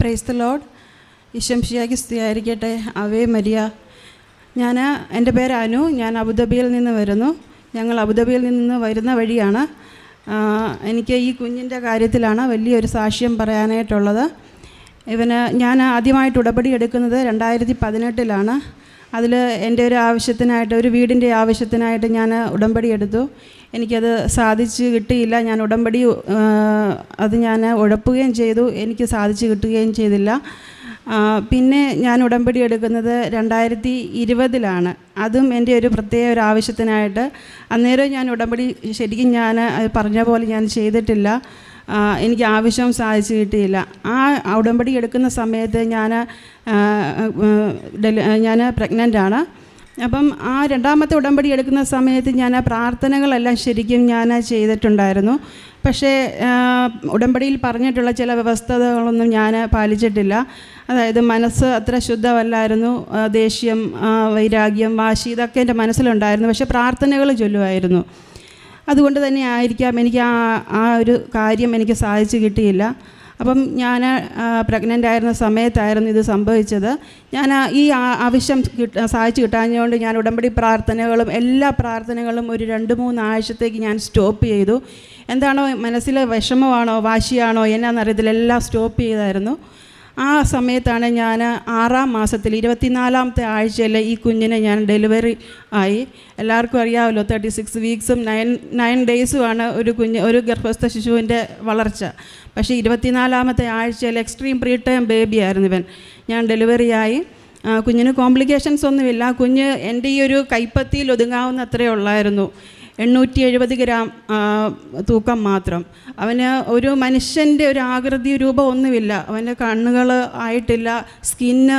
Praise the lord ഇശംഷിയാക്കി സ്തുതിയായിരിക്കട്ടെ. അവേ മരിയ. ഞാൻ എന്റെ പേര് അനു. ഞാൻ അബുദാബിയിൽ നിന്ന് വരുന്നു. ഞങ്ങൾ അബുദാബിയിൽ നിന്ന് വരുന്ന വഴിയാണ്. എനിക്ക് ഈ കുഞ്ഞിന്റെ കാര്യത്തിലാണ് വലിയൊരു സാക്ഷ്യം പറയാനായിട്ടുള്ളത്. ഇവന് ഞാൻ ആദ്യമായിട്ട് ഉടപടി എടുക്കുന്നത് രണ്ടായിരത്തി പതിനെട്ടിലാണ്. അതിൽ എന്റെ ഒരു ആവശ്യത്തിനായിട്ട് ഒരു വീടിന്റെ ആവശ്യത്തിനായിട്ട് ഞാൻ ഉടമ്പടി എടുത്തു. എനിക്കത് സാധിച്ചു കിട്ടിയില്ല. ഞാൻ ഉടമ്പടി അത് ഞാൻ ഉഴപ്പുകയും ചെയ്തു. എനിക്ക് സാധിച്ചു കിട്ടുകയും ചെയ്തില്ല. പിന്നെ ഞാൻ ഉടമ്പടി എടുക്കുന്നത് രണ്ടായിരത്തി ഇരുപതിലാണ്. അതും എന്റെ ഒരു പ്രത്യേക ഒരു ആവശ്യത്തിനായിട്ട്. അന്നേരം ഞാൻ ഉടമ്പടി ശരിക്കും ഞാൻ പറഞ്ഞ പോലെ ഞാൻ ചെയ്തിട്ടില്ല. എനിക്ക് ആവശ്യം സാധിച്ചു കിട്ടിയില്ല. ആ ഉടമ്പടി എടുക്കുന്ന സമയത്ത് ഞാൻ ഡെലി ഞാൻ പ്രഗ്നന്റാണ് അപ്പം ആ രണ്ടാമത്തെ ഉടമ്പടി എടുക്കുന്ന സമയത്ത് ഞാൻ ആ പ്രാർത്ഥനകളെല്ലാം ശരിക്കും ഞാൻ ചെയ്തിട്ടുണ്ടായിരുന്നു. പക്ഷേ ഉടമ്പടിയിൽ പറഞ്ഞിട്ടുള്ള ചില വ്യവസ്ഥകളൊന്നും ഞാൻ പാലിച്ചിട്ടില്ല. അതായത് മനസ്സ് അത്ര ശുദ്ധമല്ലായിരുന്നു. ദേഷ്യം വൈരാഗ്യം വാശി ഇതൊക്കെ എന്റെ മനസ്സിലുണ്ടായിരുന്നു. പക്ഷേ പ്രാർത്ഥനകൾ ചൊല്ലുമായിരുന്നു. അതുകൊണ്ട് തന്നെ ആയിരിക്കാം. എനിക്ക് ആ ആ ഒരു കാര്യം എനിക്ക് സാധിച്ചു കിട്ടിയില്ല. അപ്പം ഞാൻ പ്രഗ്നന്റ് ആയിരുന്ന സമയത്തായിരുന്നു ഇത് സംഭവിച്ചത്. ഞാൻ ഈ ആവശ്യം കിട്ട സാധിച്ചു കിട്ടാഞ്ഞുകൊണ്ട് ഞാൻ ഉടമ്പടി പ്രാർത്ഥനകളും എല്ലാ പ്രാർത്ഥനകളും ഒരു രണ്ട് മൂന്ന് ആഴ്ചത്തേക്ക് ഞാൻ സ്റ്റോപ്പ് ചെയ്തു. എന്താണോ മനസ്സിലെ വിഷമമാണോ വാശിയാണോ എന്നാണെന്നറിയത്തില്ല എല്ലാം സ്റ്റോപ്പ് ചെയ്തായിരുന്നു. ആ സമയത്താണ് ഞാൻ ആറാം മാസത്തിൽ ഇരുപത്തിനാലാമത്തെ ആഴ്ചയിൽ ഈ കുഞ്ഞിനെ ഞാൻ ഡെലിവറി ആയി. എല്ലാവർക്കും അറിയാമല്ലോ തേർട്ടി സിക്സ് വീക്സും നയൻ നയൻ ഡേയ്സുമാണ് ഒരു കുഞ്ഞ് ഒരു ഗർഭസ്ഥ ശിശുവിന്റെ വളർച്ച. പക്ഷേ ഇരുപത്തിനാലാമത്തെ ആഴ്ചയിൽ എക്സ്ട്രീം പ്രീ ടൈം ബേബി ആയിരുന്നു ഇവൻ. ഞാൻ ഡെലിവറി ആയി. കുഞ്ഞിന് കോംപ്ലിക്കേഷൻസ് ഒന്നുമില്ല. കുഞ്ഞ് എന്റെ ഈ ഒരു കൈപ്പത്തിയിൽ ഒതുങ്ങാവുന്ന അത്രയേ ഉള്ളായിരുന്നു. എണ്ണൂറ്റി എഴുപത് ഗ്രാം തൂക്കം മാത്രം. അവന് ഒരു മനുഷ്യന്റെ ഒരു ആകൃതി രൂപം ഒന്നുമില്ല. അവന്റെ കണ്ണുകൾ ആയിട്ടില്ല. സ്കിന്ന്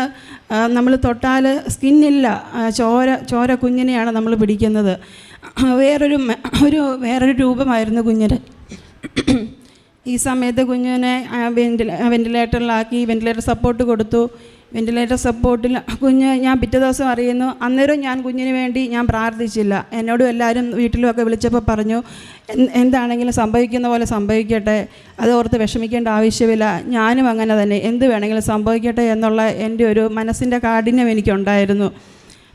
നമ്മൾ തൊട്ടാൽ സ്കിന്നില്ല. ചോര ചോര കുഞ്ഞിനെയാണ് നമ്മൾ പിടിക്കുന്നത്. വേറൊരു ഒരു വേറൊരു രൂപമായിരുന്നു കുഞ്ഞിന്. ഈ സമയത്ത് കുഞ്ഞിനെ വെന്റില വെന്റിലേറ്ററിലാക്കി വെന്റിലേറ്റർ സപ്പോർട്ട് കൊടുത്തു. വെന്റിലേറ്റർ സപ്പോർട്ടിൽ കുഞ്ഞ് ഞാൻ പിറ്റേ ദിവസം അറിയുന്നു. അന്നേരം ഞാൻ കുഞ്ഞിന് വേണ്ടി ഞാൻ പ്രാർത്ഥിച്ചില്ല. എന്നോടും എല്ലാവരും വീട്ടിലുമൊക്കെ വിളിച്ചപ്പോൾ പറഞ്ഞു എന്താണെങ്കിലും സംഭവിക്കുന്ന പോലെ സംഭവിക്കട്ടെ. അത് ഓർത്ത് വിഷമിക്കേണ്ട ആവശ്യമില്ല. ഞാനും അങ്ങനെ തന്നെ. എന്ത് വേണമെങ്കിലും സംഭവിക്കട്ടെ എന്നുള്ള എന്റെ ഒരു മനസ്സിന്റെ കാഠിന്യം എനിക്കുണ്ടായിരുന്നു.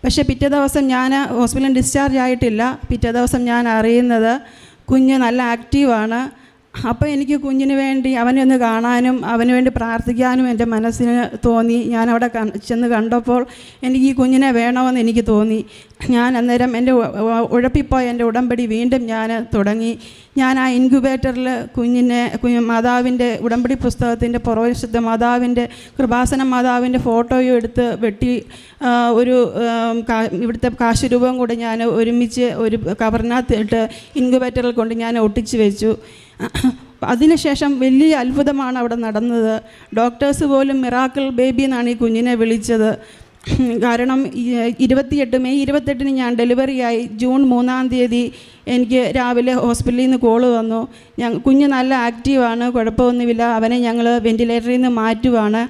പക്ഷേ പിറ്റേ ദിവസം ഞാൻ ഹോസ്പിറ്റലിൽ ഡിസ്ചാർജ് ആയിട്ടില്ല. പിറ്റേ ദിവസം ഞാൻ അറിയുന്നത് കുഞ്ഞ് നല്ല ആക്റ്റീവാണ്. അപ്പോൾ എനിക്ക് കുഞ്ഞിന് വേണ്ടി അവനെ ഒന്ന് കാണാനും അവന് വേണ്ടി പ്രാർത്ഥിക്കാനും എന്റെ മനസ്സിന് തോന്നി. ഞാൻ അവിടെ ചെന്ന് കണ്ടപ്പോൾ എനിക്ക് ഈ കുഞ്ഞിനെ വേണമെന്ന് എനിക്ക് തോന്നി. ഞാൻ അന്നേരം എന്റെ ഉഴപ്പിപ്പോയ എന്റെ ഉടമ്പടി വീണ്ടും ഞാൻ തുടങ്ങി. ഞാൻ ആ ഇൻക്യുബേറ്ററിൽ കുഞ്ഞിനെ കുഞ്ഞു മാതാവിന്റെ ഉടമ്പടി പുസ്തകത്തിന്റെ പുറവശുദ്ധ മാതാവിന്റെ കൃപാസന മാതാവിന്റെ ഫോട്ടോയും എടുത്ത് വെട്ടി ഒരു ഇവിടുത്തെ കാശ് രൂപം കൂടെ ഞാൻ ഒരുമിച്ച് ഒരു കവറിനകത്ത് ഇട്ട് ഇൻക്യുബേറ്ററിൽ കൊണ്ട് ഞാൻ ഒട്ടിച്ച് വെച്ചു. അതിനുശേഷം വലിയ അത്ഭുതമാണ് അവിടെ നടന്നത്. ഡോക്ടേഴ്സ് പോലും മിറാക്കിൾ ബേബി എന്നാണ് ഈ കുഞ്ഞിനെ വിളിച്ചത്. കാരണം ഇരുപത്തിയെട്ട് മെയ് ഇരുപത്തെട്ടിന് ഞാൻ ഡെലിവറിയായി ജൂൺ മൂന്നാം തീയതി എനിക്ക് രാവിലെ ഹോസ്പിറ്റലിൽ നിന്ന് കോൾ വന്നു. ഞാൻ കുഞ്ഞ് നല്ല ആക്റ്റീവാണ് കുഴപ്പമൊന്നുമില്ല. അവനെ ഞങ്ങൾ വെന്റിലേറ്ററിൽ നിന്ന് മാറ്റുവാണ്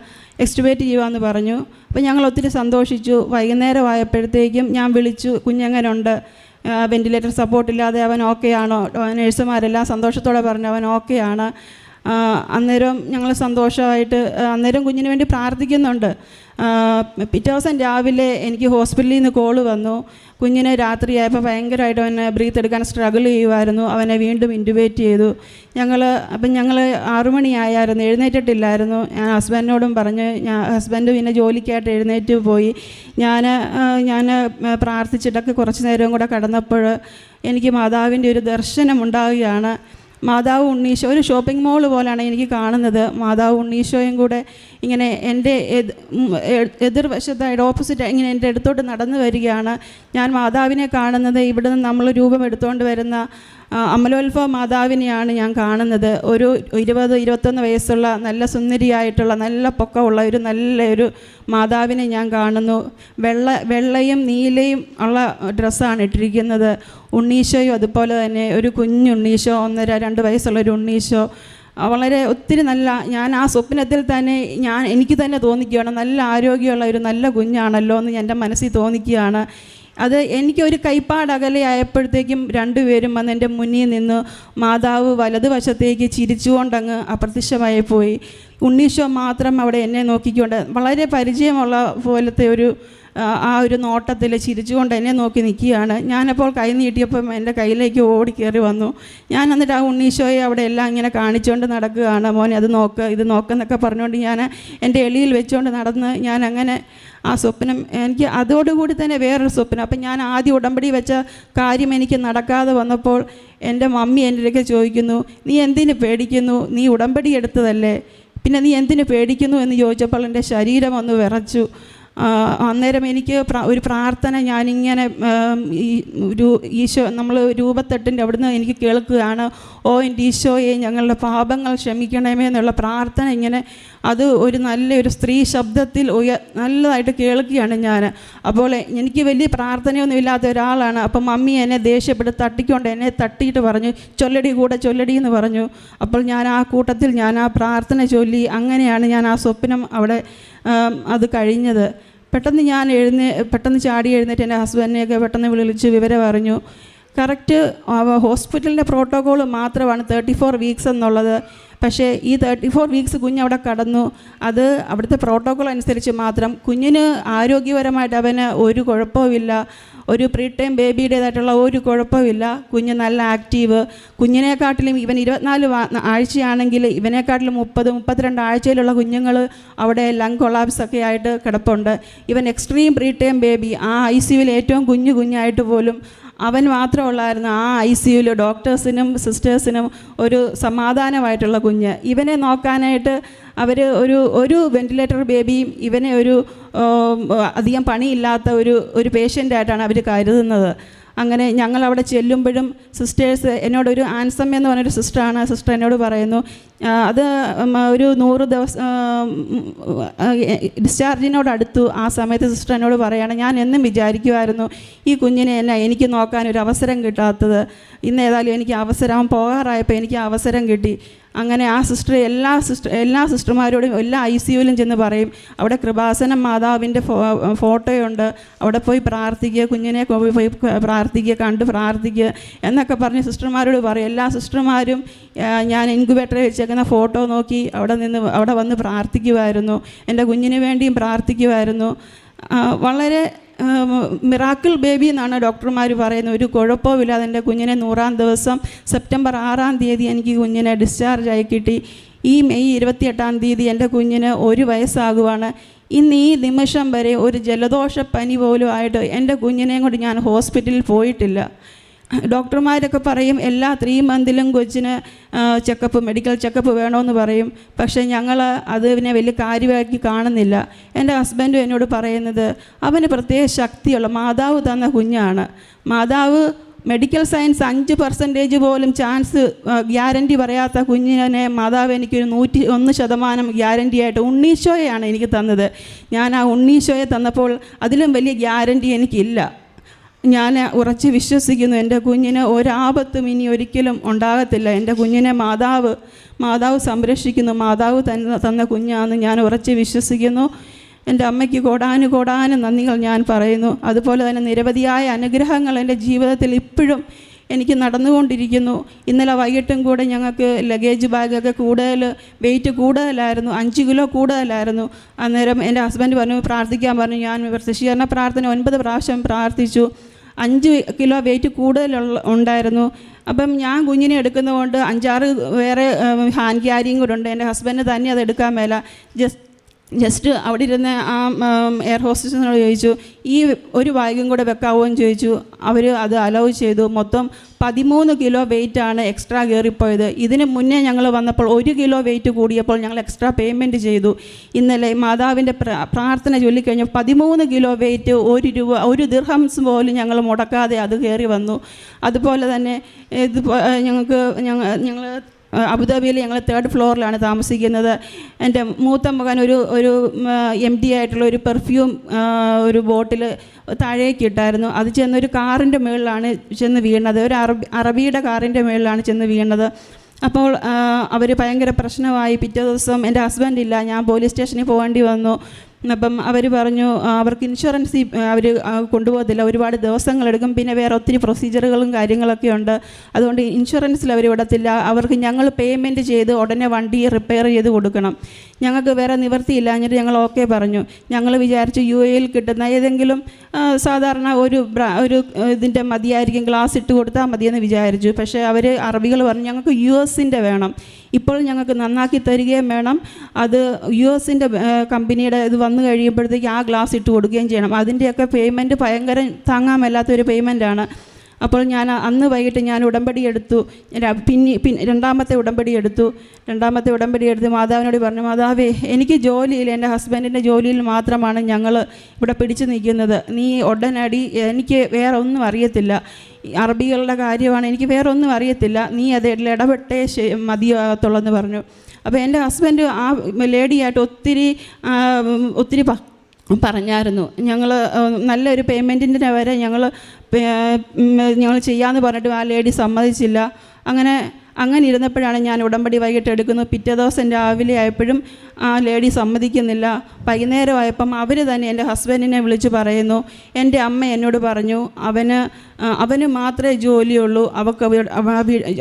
എക്സ്റ്റുബേറ്റ് ചെയ്യുവാന്ന് പറഞ്ഞു. അപ്പോൾ ഞങ്ങൾ ഒത്തിരി സന്തോഷിച്ചു. വൈകുന്നേരം ആയപ്പോഴത്തേക്കും ഞാൻ വിളിച്ചു കുഞ്ഞെങ്ങനുണ്ട് വെന്റിലേറ്റർ സപ്പോർട്ടില്ലാതെ അവൻ ഓക്കെ ആണോ? നേഴ്സുമാരെല്ലാം സന്തോഷത്തോടെ പറഞ്ഞു അവൻ ഓക്കെ ആണ്. അന്നേരം ഞങ്ങൾ സന്തോഷമായിട്ട് അന്നേരം കുഞ്ഞിന് വേണ്ടി പ്രാർത്ഥിക്കുന്നുണ്ട്. പിറ്റേ ദിവസം രാവിലെ എനിക്ക് ഹോസ്പിറ്റലിൽ നിന്ന് കോൾ വന്നു. കുഞ്ഞിന് രാത്രിയായപ്പോൾ ഭയങ്കരമായിട്ട് അവനെ ബ്രീത്ത് എടുക്കാൻ സ്ട്രഗിൾ ചെയ്യുമായിരുന്നു. അവനെ വീണ്ടും ഇന്റുബേറ്റ് ചെയ്തു. ഞങ്ങൾ അപ്പം ഞങ്ങൾ ആറുമണിയായിരുന്നു എഴുന്നേറ്റിട്ടില്ലായിരുന്നു. ഞാൻ ഹസ്ബൻഡിനോടും പറഞ്ഞ് ഞാൻ ഹസ്ബൻഡ് പിന്നെ ജോലിക്കായിട്ട് എഴുന്നേറ്റ് പോയി. ഞാൻ ഞാൻ പ്രാർത്ഥിച്ചിട്ടൊക്കെ കുറച്ച് നേരം കൂടെ കടന്നപ്പോൾ എനിക്ക് മാതാവിന്റെ ഒരു ദർശനം ഉണ്ടാവുകയാണ് മാതാവ് ഉണ്ണീശോ ഒരു ഷോപ്പിംഗ് മോൾ പോലെയാണ് എനിക്ക് കാണുന്നത്. മാതാവ് ഉണ്ണീശോയും കൂടെ ഇങ്ങനെ എന്റെ എതിർവശത്തായിട്ട് ഓപ്പോസിറ്റ് ഇങ്ങനെ എന്റെ അടുത്തോട്ട് നടന്നു വരികയാണ്. ഞാൻ മാതാവിനെ കാണുന്നത്. ഇവിടെ നിന്ന് നമ്മൾ രൂപം എടുത്തുകൊണ്ട് വരുന്ന അമലോത്ഭവ മാതാവിനെയാണ് ഞാൻ കാണുന്നത്. ഒരു ഇരുപത് ഇരുപത്തൊന്ന് വയസ്സുള്ള നല്ല സുന്ദരിയായിട്ടുള്ള നല്ല പൊക്കമുള്ള ഒരു നല്ല ഒരു മാതാവിനെ ഞാൻ കാണുന്നു. വെള്ള വെള്ളയും നീലയും ഉള്ള ഡ്രസ്സാണ് ഇട്ടിരിക്കുന്നത്. ഉണ്ണീശോയും അതുപോലെ തന്നെ ഒരു കുഞ്ഞുണ്ണീശോ ഒന്നര രണ്ട് വയസ്സുള്ള ഒരു ഉണ്ണീശോ വളരെ ഒത്തിരി നല്ല ഞാൻ ആ സ്വപ്നത്തിൽ തന്നെ ഞാൻ എനിക്ക് തന്നെ തോന്നിക്കുകയാണ് നല്ല ആരോഗ്യമുള്ള ഒരു നല്ല കുഞ്ഞാണല്ലോ എന്ന് എന്റെ മനസ്സിൽ തോന്നിക്കുകയാണ്. അത് എനിക്കൊരു കൈപ്പാടകലയായപ്പോഴത്തേക്കും രണ്ടുപേരും വന്ന് എന്റെ മുന്നിൽ നിന്ന് മാതാവ് വലതുവശത്തേക്ക് ചിരിച്ചുകൊണ്ടങ്ങ് അപ്രത്യക്ഷമായി പോയി. ഉണ്ണീശോ മാത്രം അവിടെ എന്നെ നോക്കിക്കൊണ്ട് വളരെ പരിചയമുള്ള പോലത്തെ ഒരു ആ, ഒരു നോട്ടത്തിൽ ചിരിച്ചുകൊണ്ട് എന്നെ നോക്കി നിൽക്കുകയാണ്. ഞാനപ്പോൾ കൈ നീട്ടിയപ്പം എന്റെ കയ്യിലേക്ക് ഓടി കയറി വന്നു. ഞാൻ എന്നിട്ട് ആ ഉണ്ണീശോയെ അവിടെ എല്ലാം ഇങ്ങനെ കാണിച്ചുകൊണ്ട് നടക്കുകയാണ്. മോനെ അത് നോക്ക് ഇത് നോക്കെന്നൊക്കെ പറഞ്ഞുകൊണ്ട് ഞാൻ എന്റെ എളിയിൽ വെച്ചുകൊണ്ട് നടന്ന് ഞാൻ അങ്ങനെ ആ സ്വപ്നം എനിക്ക് അതോടുകൂടി തന്നെ വേറൊരു സ്വപ്നം. അപ്പം ഞാൻ ആദ്യം ഉടമ്പടി വെച്ച കാര്യം എനിക്ക് നടക്കാതെ വന്നപ്പോൾ എന്റെ മമ്മി എന്റെ അടുക്കെ ചോദിക്കുന്നു നീ എന്തിന് പേടിക്കുന്നു? നീ ഉടമ്പടി എടുത്തതല്ലേ? പിന്നെ നീ എന്തിന് പേടിക്കുന്നു? എന്ന് ചോദിച്ചപ്പോൾ എന്റെ ശരീരം ഒന്ന് വിറച്ചു. അന്നേരം എനിക്ക് ഒരു പ്രാർത്ഥന ഞാനിങ്ങനെ ഈ ഈശോ നമ്മൾ രൂപത്തെട്ടിന്റെ അവിടുന്ന് എനിക്ക് കേൾക്കുകയാണ്. ഓ എന്റെ ഈശോയെ ഞങ്ങളുടെ പാപങ്ങൾ ക്ഷമിക്കണമേ എന്നുള്ള പ്രാർത്ഥന ഇങ്ങനെ അത് ഒരു നല്ലൊരു സ്ത്രീ ശബ്ദത്തിൽ ഉയ നല്ലതായിട്ട് കേൾക്കുകയാണ് ഞാൻ അപ്പോൾ എനിക്ക് വലിയ പ്രാർത്ഥനയൊന്നും ഇല്ലാത്ത ഒരാളാണ്. അപ്പം മമ്മി എന്നെ ദേഷ്യപ്പെട്ട് തട്ടിക്കൊണ്ട് എന്നെ തട്ടിയിട്ട് പറഞ്ഞു ചൊല്ലടി കൂടെ ചൊല്ലടി എന്ന് പറഞ്ഞു. അപ്പോൾ ഞാൻ ആ കൂട്ടത്തിൽ ഞാൻ ആ പ്രാർത്ഥന ചൊല്ലി. അങ്ങനെയാണ് ഞാൻ ആ സ്വപ്നം അവിടെ അത് കഴിഞ്ഞത്. പെട്ടെന്ന് ഞാൻ എഴുന്നേ പെട്ടെന്ന് ചാടി എഴുന്നേറ്റ് എന്റെ ഹസ്ബൻഡിനെയൊക്കെ പെട്ടെന്ന് വിളിച്ച് വിവരം അറിഞ്ഞു. കറക്റ്റ് ഹോസ്പിറ്റലിന്റെ പ്രോട്ടോകോൾ മാത്രമാണ് തേർട്ടി ഫോർ വീക്സ് എന്നുള്ളത്. പക്ഷേ ഈ തേർട്ടി ഫോർ വീക്സ് കുഞ്ഞ് അവിടെ കടന്നു. അത് അവിടുത്തെ പ്രോട്ടോകോൾ അനുസരിച്ച് മാത്രം കുഞ്ഞിന് ആരോഗ്യപരമായിട്ട് അവന് ഒരു കുഴപ്പവുമില്ല. ഒരു പ്രീ ടൈം ബേബിയുടേതായിട്ടുള്ള ഒരു കുഴപ്പമില്ല. കുഞ്ഞ് നല്ല ആക്റ്റീവ് കുഞ്ഞിനെക്കാട്ടിലും ഇവൻ ഇരുപത്തിനാല് ആഴ്ചയാണെങ്കിൽ ഇവനെക്കാട്ടിലും മുപ്പത് മുപ്പത്തിരണ്ട് ആഴ്ചയിലുള്ള കുഞ്ഞുങ്ങൾ അവിടെ ലങ് കൊളാപ്സ് ഒക്കെ ആയിട്ട് കിടപ്പുണ്ട്. ഇവൻ എക്സ്ട്രീം പ്രീ ടൈം ബേബി ആ ഐ സിയുവിൽ ഏറ്റവും കുഞ്ഞു കുഞ്ഞായിട്ട് പോലും അവൻ മാത്രമുള്ളായിരുന്നു ആ ഐ സിയുയിൽ ഡോക്ടേഴ്സിനും സിസ്റ്റേഴ്സിനും ഒരു സമാധാനമായിട്ടുള്ള കുഞ്ഞ്. ഇവനെ നോക്കാനായിട്ട് അവർ ഒരു ഒരു വെന്റിലേറ്റർ ബേബിയും ഇവനെ ഒരു അധികം പണിയില്ലാത്ത ഒരു ഒരു പേഷ്യന്റായിട്ടാണ് അവർ കരുതുന്നത്. അങ്ങനെ ഞങ്ങൾ അവിടെ ചെല്ലുമ്പോഴും സിസ്റ്റേഴ്സ് എന്നോടൊരു ആൻസം എന്ന് പറഞ്ഞൊരു സിസ്റ്ററാണ് സിസ്റ്റർ എന്നോട് പറയുന്നു അത് ഒരു നൂറ് ദിവസം ഡിസ്ചാർജിനോട് അടുത്തു ആ സമയത്ത് സിസ്റ്റർ എന്നോട് പറയുകയാണ് ഞാൻ എന്നും വിചാരിക്കുമായിരുന്നു ഈ കുഞ്ഞിനെ എന്നെ എനിക്ക് നോക്കാൻ ഒരു അവസരം കിട്ടാത്തത്. ഇന്ന് ഏതായാലും എനിക്ക് അവസരം പോകാറായപ്പോൾ എനിക്ക് അവസരം കിട്ടി. അങ്ങനെ ആ സിസ്റ്റർ എല്ലാ സിസ്റ്റർ എല്ലാ സിസ്റ്റർമാരോടും എല്ലാ ഐ സിയുവിലും ചെന്ന് പറയും അവിടെ കൃപാസനം മാതാവിന്റെ ഫോട്ടോയുണ്ട് അവിടെ പോയി പ്രാർത്ഥിക്കുക കുഞ്ഞിനെ പോയി പ്രാർത്ഥിക്കുക കണ്ട് പ്രാർത്ഥിക്കുക എന്നൊക്കെ പറഞ്ഞ് സിസ്റ്റർമാരോട് പറയും. എല്ലാ സിസ്റ്റർമാരും ഞാൻ ഇൻക്യുബേറ്ററിൽ വെച്ചേക്കുന്ന ഫോട്ടോ നോക്കി അവിടെ നിന്ന് അവിടെ വന്ന് പ്രാർത്ഥിക്കുമായിരുന്നു എന്റെ കുഞ്ഞിന് വേണ്ടിയും പ്രാർത്ഥിക്കുമായിരുന്നു വളരെ മിറാക്കിൾ ബേബി എന്നാണ് ഡോക്ടർമാർ പറയുന്നത്. ഒരു കുഴപ്പമില്ലാതെ എന്റെ കുഞ്ഞിനെ നൂറാം ദിവസം സെപ്റ്റംബർ ആറാം തീയതി എനിക്ക് കുഞ്ഞിനെ ഡിസ്ചാർജ് ആയി കിട്ടി. ഈ മെയ് ഇരുപത്തിയെട്ടാം തീയതി എന്റെ കുഞ്ഞിന് ഒരു വയസ്സാകുവാണ്. ഇന്ന് ഈ നിമിഷം വരെ ഒരു ജലദോഷ പനി പോലും ആയിട്ട് എന്റെ കുഞ്ഞിനെയും കൊണ്ട് ഞാൻ ഹോസ്പിറ്റലിൽ പോയിട്ടില്ല. ഡോക്ടർമാരൊക്കെ പറയും എല്ലാ ത്രീ മന്തിലും കൊച്ചിന് ചെക്കപ്പ് മെഡിക്കൽ ചെക്കപ്പ് വേണമെന്ന് പറയും. പക്ഷേ ഞങ്ങൾ അതിനെ വലിയ കാര്യമാക്കി കാണുന്നില്ല. എന്റെ ഹസ്ബൻഡും എന്നോട് പറയുന്നത് അവന് പ്രത്യേക ശക്തിയുള്ള മാതാവ് തന്ന കുഞ്ഞാണ്. മാതാവ് മെഡിക്കൽ സയൻസ് അഞ്ച് പെർസെന്റേജ് പോലും ചാൻസ് ഗ്യാരന്റി പറയാത്ത കുഞ്ഞിനെ മാതാവ് എനിക്കൊരു നൂറ്റി ഒന്ന് ശതമാനം ഗ്യാരണ്ടി ആയിട്ട് ഉണ്ണീശോയാണ് എനിക്ക് തന്നത്. ഞാൻ ആ ഉണ്ണീശോയെ തന്നപ്പോൾ അതിലും വലിയ ഗ്യാരന്റി എനിക്കില്ല. ഞാൻ ഉറച്ച് വിശ്വസിക്കുന്നു. എന്റെ കുഞ്ഞിന് ഒരാപത്തും ഇനി ഒരിക്കലും ഉണ്ടാകത്തില്ല. എന്റെ കുഞ്ഞിനെ മാതാവ് മാതാവ് സംരക്ഷിക്കുന്നു. മാതാവ് തന്ന തന്ന കുഞ്ഞാണെന്ന് ഞാൻ ഉറച്ച് വിശ്വസിക്കുന്നു. എന്റെ അമ്മയ്ക്ക് കോടാനു കോടാനും നന്ദികൾ ഞാൻ പറയുന്നു. അതുപോലെ തന്നെ നിരവധിയായ അനുഗ്രഹങ്ങൾ എന്റെ ജീവിതത്തിൽ ഇപ്പോഴും എനിക്ക് നടന്നുകൊണ്ടിരിക്കുന്നു. ഇന്നലെ വൈകിട്ടും കൂടെ ഞങ്ങൾക്ക് ലഗേജ് ബാഗൊക്കെ കൂടുതൽ വെയിറ്റ് കൂടുതലായിരുന്നു. അഞ്ച് കിലോ കൂടുതലായിരുന്നു. അന്നേരം എന്റെ ഹസ്ബൻഡ് പറഞ്ഞു പ്രാർത്ഥിക്കാൻ പറഞ്ഞു. ഞാൻ ശശീകരണ പ്രാർത്ഥന ഒൻപത് പ്രാവശ്യം പ്രാർത്ഥിച്ചു. അഞ്ച് കിലോ വെയിറ്റ് കൂടുതലുള്ള ഉണ്ടായിരുന്നു. അപ്പം ഞാൻ കുഞ്ഞിനെ എടുക്കുന്നതുകൊണ്ട് അഞ്ചാറ് വേറെ ഹാൻഡ് ക്യാരിയും കൂടെ ഉണ്ട്. എന്റെ ഹസ്ബൻഡ് തന്നെ അത് എടുക്കാൻ മേല. ജസ്റ്റ് ജസ്റ്റ് അവിടെ ഇരുന്ന് ആ എയർ ഹോസ്റ്റസിനോട് ചോദിച്ചു ഈ ഒരു ബാഗും കൂടെ വെക്കാവോ? എന്ന് ചോദിച്ചു. അവർ അത് അലൗ ചെയ്തു. മൊത്തം പതിമൂന്ന് കിലോ വെയിറ്റാണ് എക്സ്ട്രാ കയറിപ്പോയത്. ഇതിന് മുന്നേ ഞങ്ങൾ വന്നപ്പോൾ ഒരു കിലോ വെയിറ്റ് കൂടിയപ്പോൾ ഞങ്ങൾ എക്സ്ട്രാ പേയ്മെന്റ് ചെയ്തു. ഇന്നലെ മാതാവിന്റെ പ്രാർത്ഥന ചൊല്ലിക്കഴിഞ്ഞു. പതിമൂന്ന് കിലോ വെയിറ്റ് ഒരു രൂപ ഒരു ദിർഹംസ് പോലും ഞങ്ങൾ മുടക്കാതെ അത് കയറി വന്നു. അതുപോലെ തന്നെ ഇത് ഞങ്ങൾക്ക് ഞങ്ങൾ ഞങ്ങൾ അബുദാബിയിൽ ഞങ്ങൾ തേർഡ് ഫ്ലോറിലാണ് താമസിക്കുന്നത്. എന്റെ മൂത്ത മകൻ ഒരു ഒരു എം ഡി ആയിട്ടുള്ള ഒരു പെർഫ്യൂം ഒരു ബോട്ടിൽ താഴേക്ക് ഇട്ടായിരുന്നു. അത് ചെന്ന് ഒരു കാറിന്റെ മുകളിലാണ് ചെന്ന് വീണത്. ഒരു അറബി അറബിയുടെ കാറിന്റെ മുകളിലാണ് ചെന്ന് വീണത്. അപ്പോൾ അവർ ഭയങ്കര പ്രശ്നമായി. പിറ്റേ ദിവസം എന്റെ ഹസ്ബൻഡ് ഇല്ല. ഞാൻ പോലീസ് സ്റ്റേഷനിൽ പോകേണ്ടി വന്നു. അപ്പം അവർ പറഞ്ഞു അവർക്ക് ഇൻഷുറൻസ് അവർ കൊണ്ടുപോകത്തില്ല. ഒരുപാട് ദിവസങ്ങളെടുക്കും. പിന്നെ വേറെ ഒത്തിരി പ്രൊസീജിയറുകളും കാര്യങ്ങളൊക്കെ ഉണ്ട്. അതുകൊണ്ട് ഇൻഷുറൻസിൽ അവർ വിടത്തില്ല. അവർക്ക് ഞങ്ങൾ പേയ്മെന്റ് ചെയ്ത് ഉടനെ വണ്ടി റിപ്പയർ ചെയ്ത് കൊടുക്കണം. ഞങ്ങൾക്ക് വേറെ നിവൃത്തിയില്ല. എന്നിട്ട് ഞങ്ങൾ ഓക്കെ പറഞ്ഞു. ഞങ്ങൾ വിചാരിച്ചു യു എയിൽ കിട്ടുന്ന ഏതെങ്കിലും സാധാരണ ഒരു ഒരു ഇതിന്റെ മതിയായിരിക്കും ഗ്ലാസ് ഇട്ട് കൊടുത്താൽ മതിയെന്ന് വിചാരിച്ചു. പക്ഷേ അവർ അറബികൾ പറഞ്ഞു ഞങ്ങൾക്ക് യു എസിന്റെ വേണം. ഇപ്പോൾ ഞങ്ങൾക്ക് നന്നാക്കി തരികയും വേണം. അത് യു എസിന്റെ കമ്പനിയുടെ ഇത് വന്നു കഴിയുമ്പോഴത്തേക്ക് ആ ഗ്ലാസ് ഇട്ട് കൊടുക്കുകയും ചെയ്യണം. അതിന്റെയൊക്കെ പേയ്മെന്റ് ഭയങ്കര താങ്ങാൻ മേലാത്തൊരു പേയ്മെന്റാണ് അപ്പോൾ ഞാൻ അന്ന് വൈകിട്ട് ഞാൻ ഉടമ്പടി എടുത്തു. പിന്നെ പിന്നെ രണ്ടാമത്തെ ഉടമ്പടി എടുത്തു. രണ്ടാമത്തെ ഉടമ്പടി എടുത്ത് മാതാവിനോട് പറഞ്ഞു മാതാവേ എനിക്ക് ജോലിയിൽ എന്റെ ഹസ്ബൻഡിന്റെ ജോലിയിൽ മാത്രമാണ് ഞങ്ങൾ ഇവിടെ പിടിച്ചു നിൽക്കുന്നത്. നീ ഉടനടി എനിക്ക് വേറെ ഒന്നും അറിയത്തില്ല. അറബികളുടെ കാര്യമാണ് എനിക്ക് വേറെ ഒന്നും അറിയത്തില്ല. നീ അത് ഇടപെട്ടേ ശ- മതിയാകത്തുള്ളൂ എന്ന് പറഞ്ഞു. അപ്പോൾ എന്റെ ഹസ്ബൻഡ് ആ ലേഡിയായിട്ട് ഒത്തിരി ഒത്തിരി പറഞ്ഞായിരുന്നു. ഞങ്ങൾ നല്ലൊരു പേയ്മെന്റിന്റെ വരെ ഞങ്ങൾ ഞങ്ങൾ ചെയ്യാമെന്ന് പറഞ്ഞിട്ട് ആ ലേഡി സമ്മതിച്ചില്ല. അങ്ങനെ അങ്ങനെ ഇരുന്നപ്പോഴാണ് ഞാൻ ഉടമ്പടി വൈകിട്ട് എടുക്കുന്നത് പിറ്റേ ദിവസം രാവിലെ ആയപ്പോഴും ആ ലേഡി സമ്മതിക്കുന്നില്ല. വൈകുന്നേരമായപ്പം അവർ തന്നെ എന്റെ ഹസ്ബൻഡിനെ വിളിച്ച് പറയുന്നു. എന്റെ അമ്മ എന്നോട് പറഞ്ഞു അവന് അവന് മാത്രമേ ജോലിയുള്ളൂ. അവൾക്ക്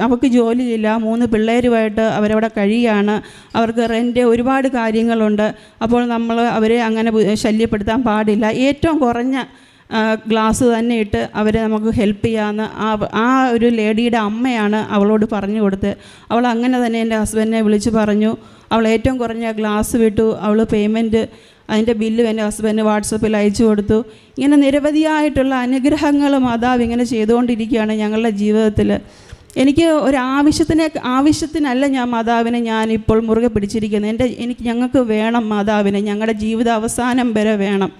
അവൾക്ക് ജോലിയില്ല. മൂന്ന് പിള്ളേരുമായിട്ട് അവരവിടെ കഴിയുകയാണ് അവർക്ക് റെന്റ് ഒരുപാട് കാര്യങ്ങളുണ്ട്. അപ്പോൾ നമ്മൾ അവരെ അങ്ങനെ ശല്യപ്പെടുത്താൻ പാടില്ല. ഏറ്റവും കുറഞ്ഞ ഗ്ലാസ് തന്നെ ഇട്ട് അവരെ നമുക്ക് ഹെൽപ്പ് ചെയ്യാമെന്ന് ആ ആ ഒരു ലേഡിയുടെ അമ്മയാണ് അവളോട് പറഞ്ഞു കൊടുത്തത് അവൾ അങ്ങനെ തന്നെ എന്റെ ഹസ്ബൻഡിനെ വിളിച്ച് പറഞ്ഞു. അവൾ ഏറ്റവും കുറഞ്ഞ ഗ്ലാസ് വിട്ടു. അവൾ പേയ്മെന്റ് അതിന്റെ ബില്ലും എന്റെ ഹസ്ബൻഡിന് വാട്സപ്പിൽ അയച്ചു കൊടുത്തു. ഇങ്ങനെ നിരവധിയായിട്ടുള്ള അനുഗ്രഹങ്ങൾ മാതാവ് ഇങ്ങനെ ചെയ്തുകൊണ്ടിരിക്കുകയാണ് ഞങ്ങളുടെ ജീവിതത്തിൽ. എനിക്ക് ഒരു ആവശ്യത്തിനെ ആവശ്യത്തിനല്ല ഞാൻ മാതാവിനെ ഞാൻ ഇപ്പോൾ മുറുകെ പിടിച്ചിരിക്കുന്നത്. എന്റെ എനിക്ക് ഞങ്ങൾക്ക് വേണം മാതാവിനെ. ഞങ്ങളുടെ ജീവിത അവസാനം വരെ വേണം.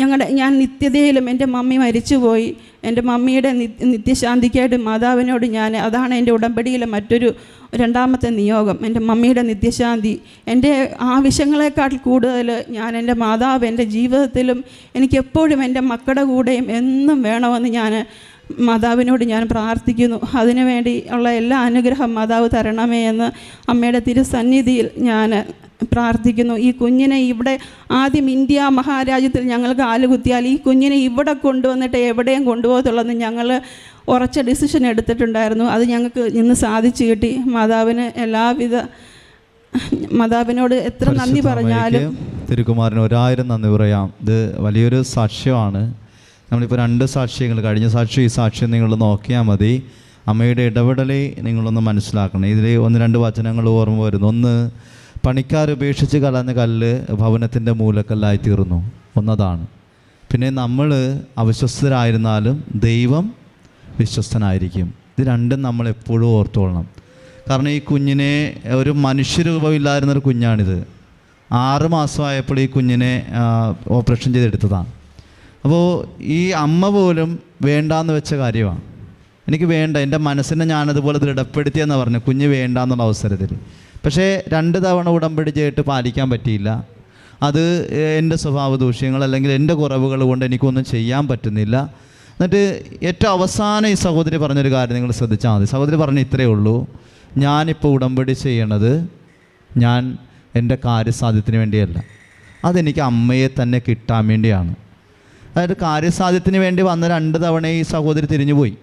ഞങ്ങളുടെ ഞാൻ നിത്യതയിലും എന്റെ മമ്മി മരിച്ചുപോയി. എന്റെ മമ്മിയുടെ നിത്യശാന്തിക്കായിട്ട് മാതാവിനോട് ഞാൻ അതാണ് എന്റെ ഉടമ്പടിയിലെ മറ്റൊരു രണ്ടാമത്തെ നിയോഗം. എന്റെ മമ്മിയുടെ നിത്യശാന്തി. എന്റെ ആവശ്യങ്ങളെക്കാൾ കൂടുതൽ ഞാൻ എന്റെ മാതാവ് എന്റെ ജീവിതത്തിലും എനിക്കെപ്പോഴും എന്റെ മക്കളുടെ കൂടെയും എന്നും വേണമെന്ന് ഞാൻ മാതാവിനോട് ഞാൻ പ്രാർത്ഥിക്കുന്നു. അതിനുവേണ്ടി ഉള്ള എല്ലാ അനുഗ്രഹം മാതാവ് തരണമേ എന്ന് അമ്മയുടെ തിരുസന്നിധിയിൽ ഞാൻ പ്രാർത്ഥിക്കുന്നു. ഈ കുഞ്ഞിനെ ഇവിടെ ആദ്യം ഇന്ത്യ മഹാരാജ്യത്തിൽ ഞങ്ങൾ കാലുകുത്തിയാൽ ഈ കുഞ്ഞിനെ ഇവിടെ കൊണ്ടുവന്നിട്ട് എവിടെയും കൊണ്ടുപോകത്തുള്ളതെന്ന് ഞങ്ങൾ ഉറച്ച ഡിസിഷൻ എടുത്തിട്ടുണ്ടായിരുന്നു. അത് ഞങ്ങൾക്ക് ഇന്ന് സാധിച്ചു കിട്ടി. മാതാവിന് എല്ലാവിധ മാതാവിനോട് എത്ര നന്ദി പറഞ്ഞാലും തിരുകുമാറിന് തിരുക്കുമാരന് ഒരായിരം നന്ദി പറയാം. ഇത് വലിയൊരു സാക്ഷ്യമാണ്. നമ്മളിപ്പോൾ രണ്ട് സാക്ഷ്യങ്ങൾ കഴിഞ്ഞ സാക്ഷി ഈ സാക്ഷ്യം നിങ്ങൾ നോക്കിയാൽ മതി. അമ്മയുടെ ഇടപെടലെ നിങ്ങളൊന്ന് മനസ്സിലാക്കണം. ഇതിൽ ഒന്ന് രണ്ട് വചനങ്ങൾ ഓർമ്മ വരുന്നു. ഒന്ന് പണിക്കാർ ഉപേക്ഷിച്ച് കളഞ്ഞ കല്ല് ഭവനത്തിന്റെ മൂലക്കല്ലായി തീർന്നു ഒന്നതാണ്. പിന്നെ നമ്മൾ അവിശ്വസ്തരായിരുന്നാലും ദൈവം വിശ്വസ്തനായിരിക്കും. ഇത് രണ്ടും നമ്മൾ എപ്പോഴും ഓർത്തോളണം. കാരണം ഈ കുഞ്ഞിനെ ഒരു മനുഷ്യരൂപമില്ലായിരുന്നൊരു കുഞ്ഞാണിത്. ആറ് മാസമായപ്പോൾ ഈ കുഞ്ഞിനെ ഓപ്പറേഷൻ ചെയ്തെടുത്തതാണ്. അപ്പോൾ ഈ അമ്മ പോലും വേണ്ടാന്ന് വെച്ച കാര്യമാണ്. എനിക്ക് വേണ്ട എന്റെ മനസ്സിനെ ഞാനതുപോലെ ദൃഢപ്പെടുത്തിയെന്ന് പറഞ്ഞു കുഞ്ഞ് വേണ്ട എന്നുള്ള അവസരത്തിൽ. പക്ഷേ രണ്ട് തവണ ഉടമ്പടി ചെയ്തിട്ട് പാലിക്കാൻ പറ്റിയില്ല. അത് എന്റെ സ്വഭാവ ദൂഷ്യങ്ങൾ അല്ലെങ്കിൽ എന്റെ കുറവുകൾ കൊണ്ട് എനിക്കൊന്നും ചെയ്യാൻ പറ്റുന്നില്ല. എന്നിട്ട് ഏറ്റവും അവസാനം ഈ സഹോദരി പറഞ്ഞൊരു കാര്യം നിങ്ങൾ ശ്രദ്ധിച്ചാൽ മതി. സഹോദരി പറഞ്ഞ ഇത്രയേ ഉള്ളൂ. ഞാനിപ്പോൾ ഉടമ്പടി ചെയ്യണത് ഞാൻ എന്റെ കാര്യസാധ്യത്തിന് വേണ്ടിയല്ല. അതെനിക്ക് അമ്മയെ തന്നെ കിട്ടാൻ വേണ്ടിയാണ്. അതായത് കാര്യസാധ്യത്തിന് വേണ്ടി വന്ന രണ്ട് തവണ ഈ സഹോദരി തിരിഞ്ഞുപോയി.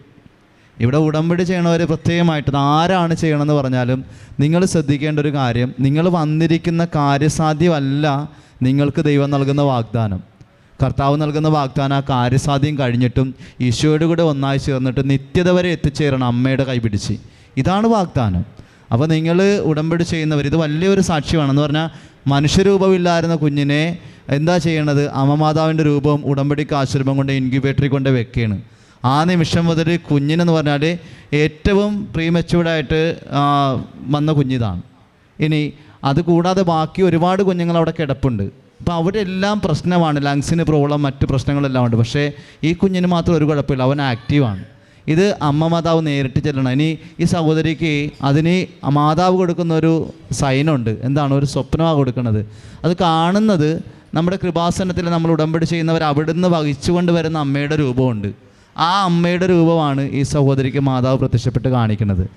ഇവിടെ ഉടമ്പടി ചെയ്യണവർ പ്രത്യേകമായിട്ട് ആരാണ് ചെയ്യണമെന്ന് പറഞ്ഞാലും നിങ്ങൾ ശ്രദ്ധിക്കേണ്ട ഒരു കാര്യം നിങ്ങൾ വന്നിരിക്കുന്ന കാര്യസാധ്യമല്ല നിങ്ങൾക്ക് ദൈവം നൽകുന്ന വാഗ്ദാനം. കർത്താവ് നൽകുന്ന വാഗ്ദാനം ആ കാര്യസാധ്യം കഴിഞ്ഞിട്ടും ഈശോയുടെ കൂടെ ഒന്നായി ചേർന്നിട്ട് നിത്യത വരെ എത്തിച്ചേരണം അമ്മയുടെ കൈപിടിച്ച് ഇതാണ് വാഗ്ദാനം. അപ്പോൾ നിങ്ങൾ ഉടമ്പടി ചെയ്യുന്നവർ ഇത് വലിയൊരു സാക്ഷ്യമാണെന്ന് പറഞ്ഞാൽ മനുഷ്യരൂപമില്ലായിരുന്ന കുഞ്ഞിനെ എന്താ ചെയ്യണത്? അമ്മമാതാവിന്റെ രൂപം ഉടമ്പടിക്ക് ആശ്രമം കൊണ്ട് ഇൻക്യുബേറ്ററിൽ കൊണ്ട് വെക്കുകയാണ് ആ നിമിഷം മുതൽ കുഞ്ഞിനെന്ന് പറഞ്ഞാൽ ഏറ്റവും പ്രീമച്യൂർഡായിട്ട് വന്ന കുഞ്ഞിതാണ്. ഇനി അതുകൂടാതെ ബാക്കി ഒരുപാട് കുഞ്ഞുങ്ങൾ അവിടെ കിടപ്പുണ്ട്. അപ്പോൾ അവിടെ എല്ലാം പ്രശ്നമാണ് ലങ്സിന് പ്രോബ്ലം മറ്റ് പ്രശ്നങ്ങളെല്ലാം ഉണ്ട്. പക്ഷേ ഈ കുഞ്ഞിന് മാത്രം ഒരു കുഴപ്പമില്ല. അവൻ ആക്റ്റീവാണ് ഇത് അമ്മ മാതാവ് നേരിട്ട് ചെല്ലണം. ഇനി ഈ സഹോദരിക്ക് അതിന് മാതാവ് കൊടുക്കുന്ന ഒരു സൈനുണ്ട്. എന്താണ്? ഒരു സ്വപ്നമാണ് കൊടുക്കുന്നത്. അത് കാണുന്നത് നമ്മുടെ കൃപാസനത്തിൽ നമ്മൾ ഉടമ്പടി ചെയ്യുന്നവർ അവിടുന്ന് വഹിച്ചുകൊണ്ട് വരുന്ന അമ്മയുടെ രൂപമുണ്ട്. ആ അമ്മയുടെ രൂപമാണ് ഈ സഹോദരിക്ക് മാതാവ് പ്രത്യക്ഷപ്പെട്ട് കാണിക്കുന്നത്.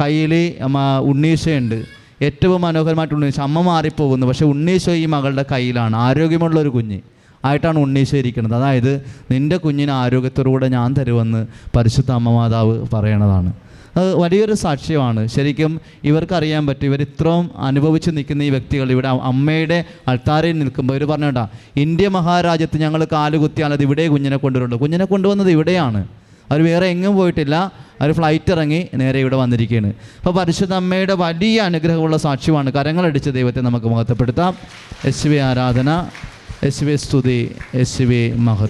കയ്യിൽ ഉണ്ണീശയുണ്ട്. ഏറ്റവും മനോഹരമായിട്ട് ഉണ്ണീശ. അമ്മ മാറിപ്പോകുന്നു. പക്ഷേ ഉണ്ണീശോ ഈ മകളുടെ കയ്യിലാണ്. ആരോഗ്യമുള്ള ഒരു കുഞ്ഞ്. ആയിട്ടാണ് ഉണ്ണീശോ ഇരിക്കുന്നത് അതായത് നിന്റെ കുഞ്ഞിന് ആരോഗ്യത്തോടുകൂടെ ഞാൻ തരുമെന്ന് പരിശുദ്ധ അമ്മ മാതാവ് പറയണതാണ്. അത് വലിയൊരു സാക്ഷ്യമാണ്. ശരിക്കും ഇവർക്കറിയാൻ പറ്റും ഇവർ ഇത്രയും അനുഭവിച്ച് നിൽക്കുന്ന ഈ വ്യക്തികൾ ഇവിടെ അമ്മയുടെ അൾത്താരയിൽ നിൽക്കുമ്പോൾ ഇവർ പറഞ്ഞേട്ടാ ഇന്ത്യ മഹാരാജ്യത്ത് ഞങ്ങൾ കാലുകുത്തിയാൽ അത് ഇവിടെ കുഞ്ഞിനെ കൊണ്ടുവരുള്ളൂ. കുഞ്ഞിനെ കൊണ്ടുവന്നത് ഇവിടെയാണ്. അവർ വേറെ എങ്ങും പോയിട്ടില്ല. അവർ ഫ്ലൈറ്റ് ഇറങ്ങി നേരെ ഇവിടെ വന്നിരിക്കുകയാണ്. അപ്പോൾ പരിശുദ്ധ അമ്മയുടെ വലിയ അനുഗ്രഹമുള്ള സാക്ഷ്യമാണ് കരങ്ങളടിച്ച് ദൈവത്തെ നമുക്ക് മഹത്വപ്പെടുത്താം. യെശുവെ ആരാധന. യെശുവെ സ്തുതി യെശുവെ മഹത്വം